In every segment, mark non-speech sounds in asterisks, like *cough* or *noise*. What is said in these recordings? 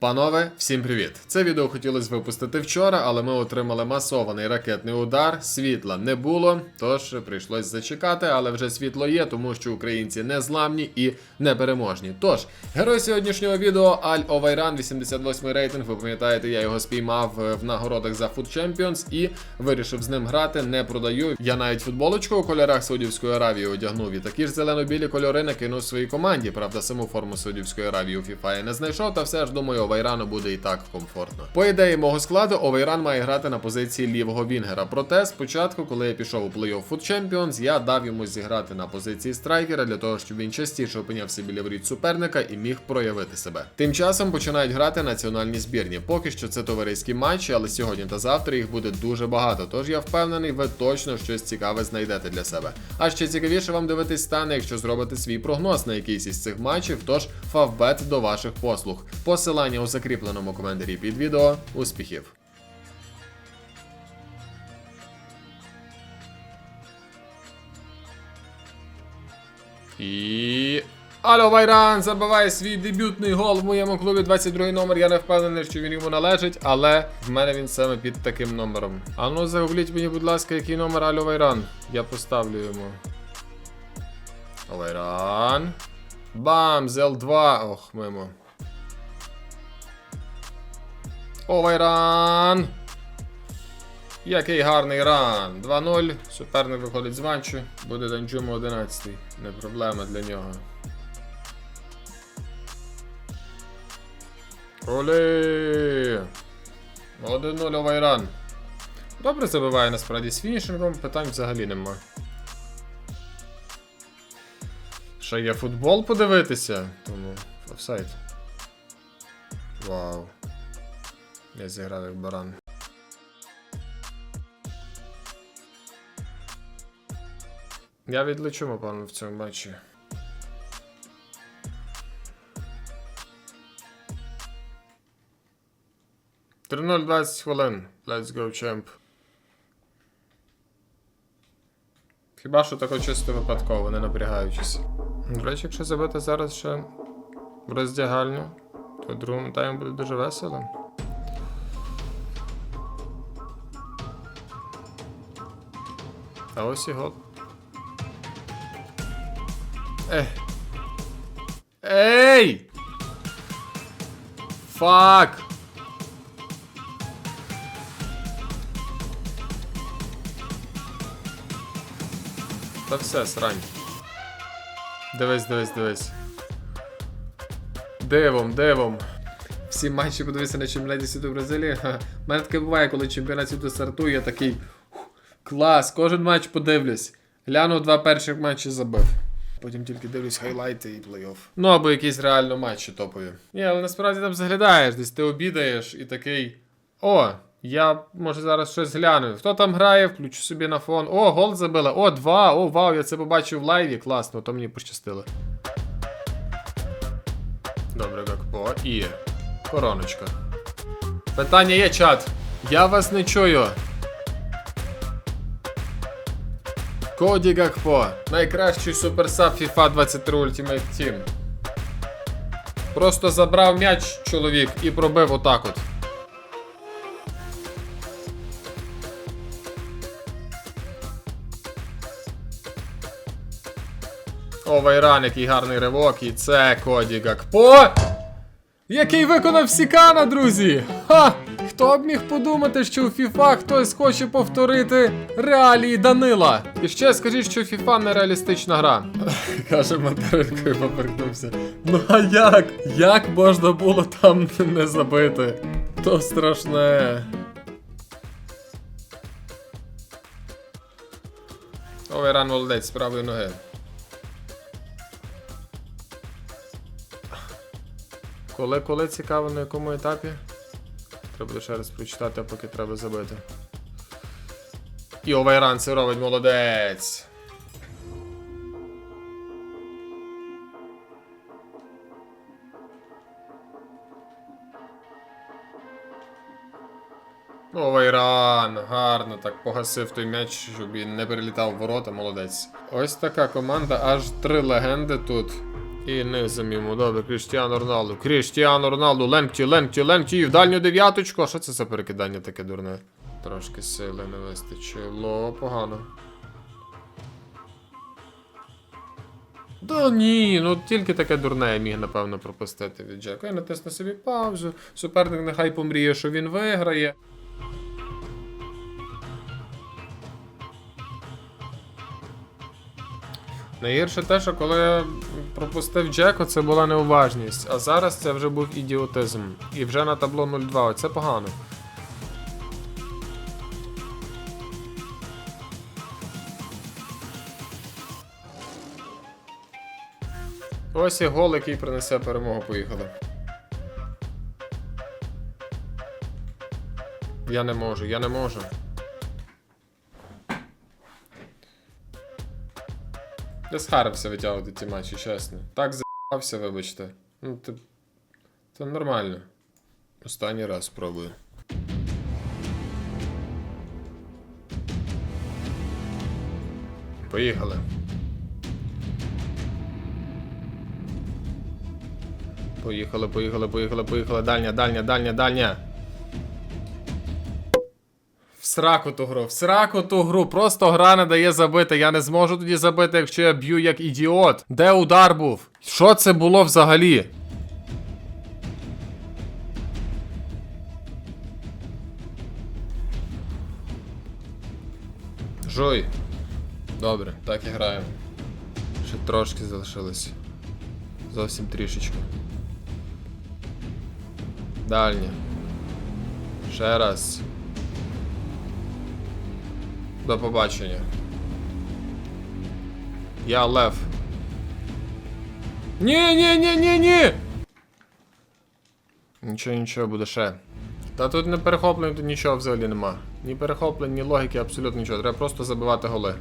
Панове, всім привіт! Це відео хотілося випустити вчора, але ми отримали масований ракетний удар. Світла не було, тож прийшлось зачекати, але вже світло є, тому що українці не зламні і непереможні. Тож, герой сьогоднішнього відео Аль Овайран, 88 рейтинг. Ви пам'ятаєте, я його спіймав е, в нагородах за Food Champions і вирішив з ним грати. Не продаю. Я навіть футболочку у кольорах Саудівської Аравії одягнув і такі ж зелено-білі кольори накинув своїй команді. Правда, саму форму Саудівської Аравії у FIFA я не знайшов, та все ж думаю, Овайрану буде і так комфортно. По ідеї мого складу, Овайран має грати на позиції лівого вінгера. Проте спочатку, коли я пішов у плей-офф Food Champions, я дав йому зіграти на позиції страйкера для того, щоб він частіше опинявся біля воріт суперника і міг проявити себе. Тим часом починають грати національні збірні. Поки що це товариські матчі, але сьогодні та завтра їх буде дуже багато. Тож я впевнений, ви точно щось цікаве знайдете для себе. А ще цікавіше вам дивитись стане, якщо зробите свій прогноз на якийсь із цих матчів. Тож фавбет до ваших послуг. Посилання у закріпленому коментарі під відео. Успіхів! І. Альо Вайран забиває свій дебютний гол в моєму клубі 22 номер. Я не впевнений, що він йому належить, але в мене він саме під таким номером. А ну мені, будь ласка, який номер Альо Вайран. Я поставлю йому. Вайран. Бам! З Л2. Ох, мимо. О, Вайран! Який гарний ран. 2-0. Суперник виходить з матчу. Буде Данджуму 11. Не проблема для нього. Олі! 1-0 Овайран. Добре забиває насправді з фінішингом, питань взагалі нема. Ще є футбол подивитися, тому офсайд. Вау. Я зіграв як баран. Я відлечу, напевно, в цьому матчі. Три 0 20 хвилин. Let's go, champ. Хіба що тако чисто випадково, не напрягаючись. До речі, якщо забити зараз ще в роздягальню, то в другому таймі буде дуже весело. А ось гол. Ех. Ей! Фак! Та все, срань. Дивись, дивись, дивись. Дивом, дивом. Всі матчі подивися на чемпіонаті світу в Бразилії. У мене таке буває, коли чемпіонат світу стартує, я такий. «Ух, Клас, кожен матч подивлюсь. Глянув два перших матчі забив. Потім тільки дивлюсь хайлайти і плей-офф. Ну або якісь реально матчі топові. Ні, але насправді там заглядаєш, десь ти обідаєш і такий. О, я може зараз щось гляну. Хто там грає, включу собі на фон. О, гол забили. О, два. О, вау, я це побачив в лайві. Класно, то мені пощастило. Добре, Гакпо. І. Короночка. Питання є, чат. Я вас не чую. Коді Гакпо. Найкращий суперсаб FIFA 23 Ultimate Team. Просто забрав м'яч чоловік і пробив отак от. О, Вайран, який гарний ривок, і це Коді Гакпо. Який виконав Сікана, друзі! Ха! Хто б міг подумати, що у FIFA хтось хоче повторити реалії Данила? І ще скажіть, що FIFA нереалістична гра. *laughs* Каже Материнкою повернувся. Ну а як? Як можна було там не забити? То страшне. О, Вайран молодець з правої ноги. Коли, коли цікаво, на якому етапі? Треба буде ще раз прочитати, поки треба забити. І Овайран це робить молодець. Овайран, гарно так погасив той м'яч, щоб він не перелітав в ворота, молодець. Ось така команда, аж три легенди тут. І низом йому, добре, Кріштіану Роналду. Кріштіану Роналду, ленгті, ленгті, ленгті, і в дальню дев'яточку. А що це за перекидання таке дурне? Трошки сили не вистачило, погано. Да ні, ну тільки таке дурне я міг, напевно, пропустити від Джека. Я натисну собі паузу. Суперник нехай помріє, що він виграє. Найгірше те, що коли я пропустив Джеко, це була неуважність. А зараз це вже був ідіотизм. І вже на табло 0-2. Це погано. Ось і гол, який принесе перемогу. Поїхали. Я не можу, я не можу. Я схарився витягувати ті матчі, чесно. Так за***вся, вибачте. Ну, це, це нормально. Останній раз спробую. Поїхали. Поїхали, поїхали, поїхали, поїхали. Дальня, дальня, дальня, дальня. Сраку ту гру, в сраку ту гру. Просто гра не дає забити. Я не зможу тоді забити, якщо я б'ю як ідіот. Де удар був? Що це було взагалі? Жуй. Добре, так і граємо. Ще трошки залишилось. Зовсім трішечки. Дальнє. Ще раз. До побачення. Я Лев. Ні, ні, ні, ні, ні. Нічого, нічого, буде ще. Та тут не перехоплень, тут нічого взагалі нема. Ні перехоплень, ні логіки, абсолютно нічого. Треба просто забивати голи.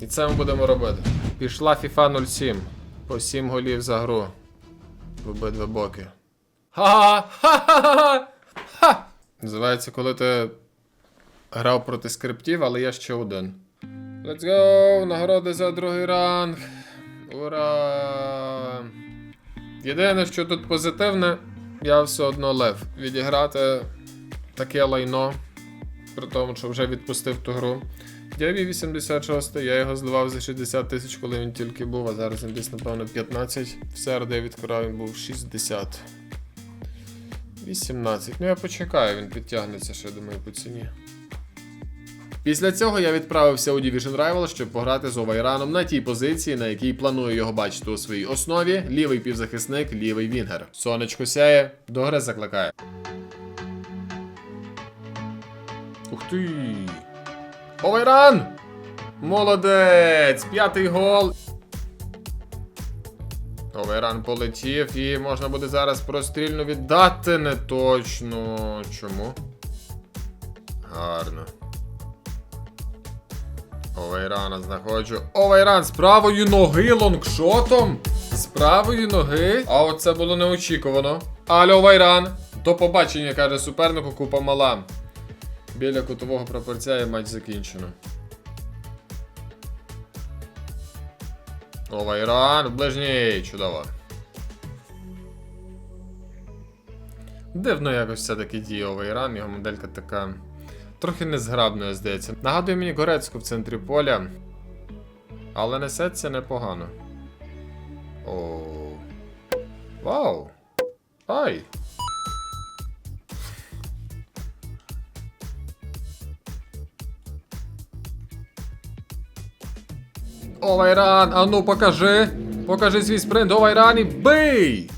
І це ми будемо робити. Пішла FIFA 07. По 7 голів за гру. В обидва боки. Ха-ха-ха! Ха! Називається, коли ти грав проти скриптів, але є ще один. Let's go! Нагороди за другий ранг. Ура! Єдине, що тут позитивне, я все одно лев. Відіграти таке лайно, при тому, що вже відпустив ту гру. Я 86, я його зливав за 60 тисяч, коли він тільки був, а зараз він десь, напевно, 15. В я відкривав, він був 60. 18. Ну я почекаю, він підтягнеться ще, думаю, по ціні. Після цього я відправився у Division Rival, щоб пограти з Овайраном на тій позиції, на якій планую його бачити у своїй основі. Лівий півзахисник, лівий вінгер. Сонечко сяє, до гри закликає. Ух ти! Овайран! Молодець! П'ятий гол. Овайран полетів і можна буде зараз прострільно віддати не точно. Чому? Гарно. Овайрана знаходжу. Овайран з правої ноги лонгшотом. З правої ноги. А оце було неочікувано. Алло, Овайран. До побачення, каже супернику, купа мала. Біля кутового пропорція і матч закінчено. Овайран, в ближній, чудово. Дивно якось все-таки діє Овайран, його моделька така. Трохи незграбною, здається. Нагадує мені Горецьку в центрі поля. Але несеться непогано. О. Вау! Ай! Овайран, а ну покажи. Покажи свій спринт, Овайран і бий!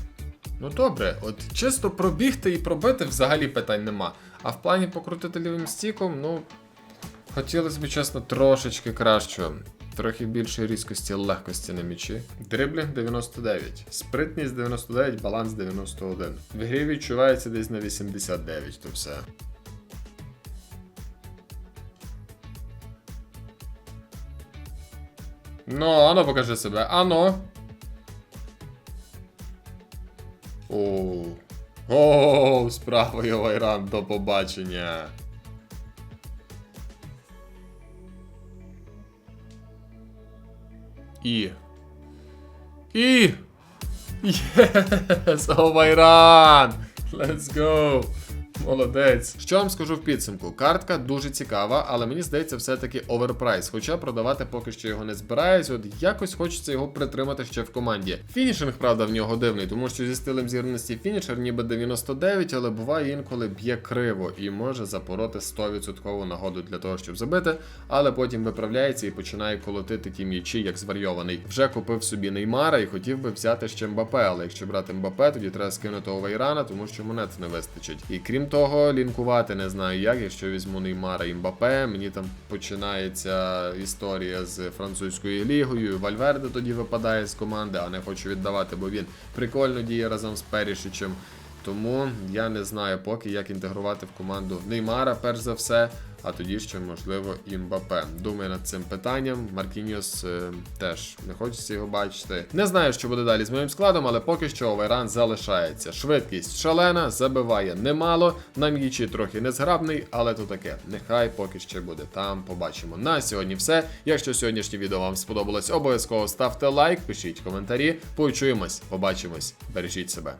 Ну добре, от чисто пробігти і пробити взагалі питань нема. А в плані покрутити лівим стіком, ну. Хотілося б, чесно, трошечки кращого. Трохи більшої різкості, легкості на м'ячі. Дриблінг 99, спритність 99, баланс 91. В грі відчувається десь на 89, то все. Ну, ано покажи себе. Ано. Оу. Оу, справа його іран. до побачення. І. І. Єс, Овайран! Let's go! Молодець. Що вам скажу в підсумку? Картка дуже цікава, але мені здається, все-таки оверпрайс. Хоча продавати поки що його не збираюсь, от якось хочеться його притримати ще в команді. Фінішинг, правда, в нього дивний, тому що зі стилем зірності фінішер ніби 99, але буває інколи б'є криво і може запороти 100% нагоду для того, щоб забити, але потім виправляється і починає колотити ті м'ячі, як зварйований. Вже купив собі Неймара і хотів би взяти ще Мбапе, але якщо брати Мбапе, тоді треба скинути Овейрана, тому що монет не вистачить. І крім того, лінкувати не знаю як, якщо візьму Неймара і Мбапе, мені там починається історія з французькою лігою. Вальверде тоді випадає з команди, а не хочу віддавати, бо він прикольно діє разом з Перішичем. Тому я не знаю поки як інтегрувати в команду Неймара, перш за все, а тоді ще можливо і Мбапе. Думаю над цим питанням. Маркіньос е, теж не хочеться його бачити. Не знаю, що буде далі з моїм складом, але поки що Овайран залишається. Швидкість шалена, забиває немало. На м'ячі трохи незграбний, але то таке. Нехай поки ще буде. Там побачимо. На сьогодні все. Якщо сьогоднішнє відео вам сподобалось, обов'язково ставте лайк, пишіть коментарі. Почуємось, побачимось, бережіть себе.